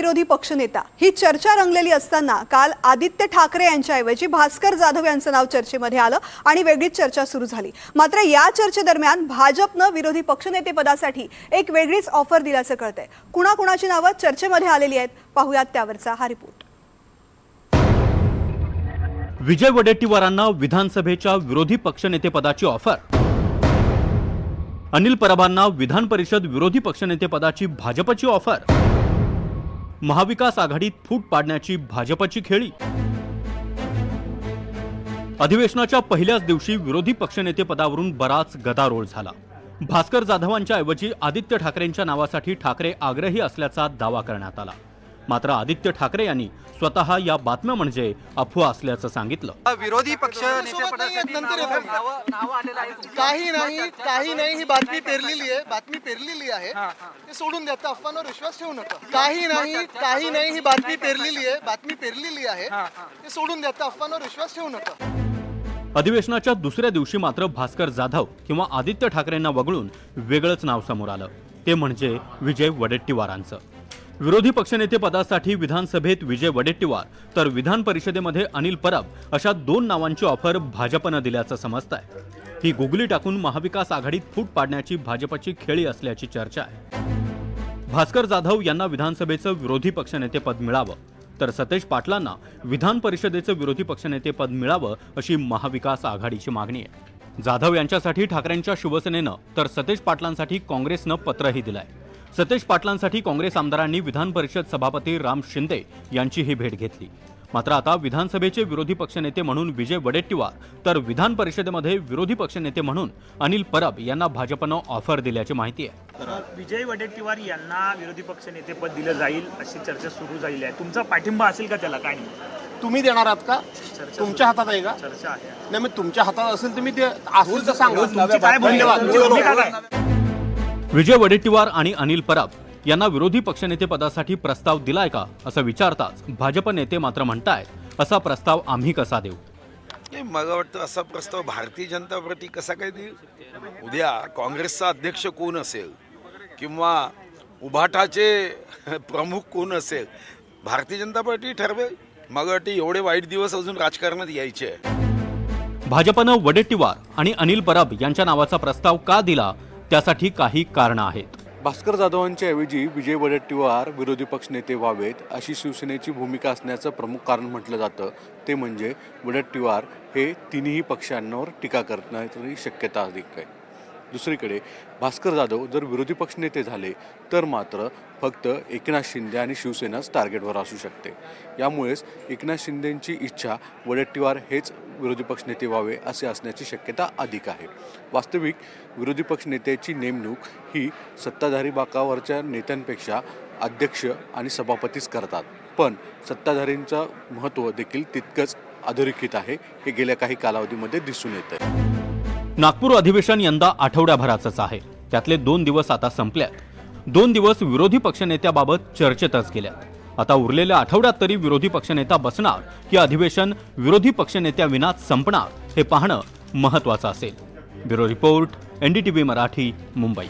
विरोधी पक्षनेता. ही चर्चा रंगलेली असताना काल आदित्य ठाकरे यांच्याऐवजी भास्कर जाधव यांचं नाव चर्चेमध्ये आलं आणि वेगळीच चर्चा सुरू झाली. मात्र या चर्चेदरम्यान भाजपनं विरोधी पक्षनेतेपदासाठी एक वेगळीच ऑफर दिल्याचं कळतंय. कुणाकुणाची नावं चर्चेमध्ये आलेली आहेत? पाहुयात त्यावरचा हा रिपोर्ट विजय वडेट्टीवारांना विधानसभेच्या विरोधी पक्षनेतेपदाची ऑफर. अनिल परबांना विधान परिषद विरोधी पक्षनेतेपदाची भाजपची ऑफर. महाविकास आघाडीत फूट पाडण्याची भाजपची खेळी. अधिवेशनाच्या पहिल्याच दिवशी विरोधी पक्षनेतेपदावरून बराच गदारोळ झाला. भास्कर जाधवांच्या ऐवजी आदित्य ठाकरेंच्या नावासाठी ठाकरे आग्रही असल्याचा दावा करण्यात आला. मात्र आदित्य ठाकरे यांनी स्वतः या बातम्या म्हणजे अफवा असल्याचं सांगितलं. विरोधी पक्ष. काही नाही काही नाही ही बातमी पेरलेली आहे बातमी पेरलेली आहे. ते सोडून द्या अफवांवर विश्वास ठेवू नका. काही नाही काही नाही ही बातमी पेरलेली आहे बातमी पेरलेली आहे. ते सोडून द्या अफवांवर विश्वास ठेवू नका. अधिवेशनाच्या दुसऱ्या दिवशी मात्र भास्कर जाधव किंवा आदित्य ठाकरेंना वगळून वेगळंच नाव समोर आलं. ते म्हणजे विजय वडेट्टीवारांचं. विरोधी पक्षनेते पदासाठी विधानसभेत विजय वडेट्टीवार. तर विधान परिषदेमध्ये अनिल परब अशा दोन नावांची ऑफर भाजपनं दिल्याचं समजत आहे ही गुगली टाकून महाविकास आघाडीत फूट पाडण्याची भाजपची खेळी असल्याची चर्चा आहे. भास्कर जाधव यांना विधानसभेचं विरोधी पक्षनेतेपद मिळावं. तर सतेज पाटलांना विधान परिषदेचं विरोधी पक्षनेतेपद मिळावं अशी महाविकास आघाडीची मागणी आहे. जाधव यांच्यासाठी ठाकरेंच्या शिवसेनेनं तर सतेज पाटलांसाठी काँग्रेसनं पत्रही दिलंय. सतेज पाटलांसाठी काँग्रेस आमदारांनी विधान परिषद सभापती राम शिंदे यांचीही भेट घेतली. मात्र आता विधानसभेचे विरोधी पक्षनेते म्हणून विजय वडेट्टीवार तर विधान परिषदेमध्ये विरोधी पक्षनेते म्हणून अनिल परब यांना भाजपनं ऑफर दिल्याची माहिती आहे. विजय वडेट्टीवार यांना विरोधी पक्ष नेतेपद दिलं जाईल अशी चर्चा सुरू झालेली आहे. तुमचा पाठिंबा असेल का त्याला? काय नाही. तुम्ही देणार आहात का? तुमच्या हातात आहे का? चर्चा आहे. नाही मग तुमच्या हातात असेल तुम्ही ते असेल तर सांगा. तुमची काय भूमिका धन्यवाद. विजय वडेट्टीवार आणि अनिल परब यांना विरोधी पक्षनेतेपदासाठी प्रस्ताव दिलाय का असं विचारताच भाजप नेते मात्र म्हणतायत असा प्रस्ताव आम्ही कसा देऊ? नाही मला वाटतं असा प्रस्ताव भारतीय जनता पार्टी कसा काय देईल? उद्या काँग्रेसचा अध्यक्ष कोण असेल किंवा उभाटाचे प्रमुख कोण असेल भारतीय जनता पार्टी ठरवेल. मला वाटतं एवढे वाईट दिवस अजून राजकारणात यायचे भाजपनं वडेट्टीवार आणि अनिल परब यांच्या नावाचा प्रस्ताव का दिला त्यासाठी काही कारणं आहेत. भास्कर जाधवांच्या ऐवजी विजय वडेट्टीवार विरोधी पक्षनेते व्हावेत अशी शिवसेनेची भूमिका असण्याचं प्रमुख कारण म्हटलं जातं. ते म्हणजे वडेट्टीवार हे तिन्ही पक्षांवर टीका करण्याची शक्यता अधिक आहे. दुसरीकडे भास्कर जाधव जर विरोधी पक्षनेते झाले तर मात्र फक्त एकनाथ शिंदे आणि शिवसेनाच टार्गेटवर असू शकते. यामुळेच एकनाथ शिंदेंची इच्छा वडेट्टीवार हेच विरोधी पक्षनेते व्हावे असे असण्याची शक्यता अधिक आहे. वास्तविक विरोधी पक्षनेत्याची नेमणूक ही सत्ताधारी बाकावरच्या नेत्यांपेक्षा अध्यक्ष आणि सभापतीच करतात. पण सत्ताधारींचं महत्त्व देखील तितकंच अधोरेखित आहे. हे गेल्या काही कालावधीमध्ये दिसून येतं नागपूर अधिवेशन यंदा आठवड्याभराचंच आहे. त्यातले दोन दिवस आता संपल्यात. दोन दिवस विरोधी पक्षनेत्याबाबत चर्चेतच गेल्यात. आता उरलेल्या आठवड्यात तरी विरोधी पक्षनेता बसणार की अधिवेशन विरोधी पक्षनेत्याविनाच संपणार हे पाहणं महत्वाचं असेल. Bureau report NDTV Marathi Mumbai.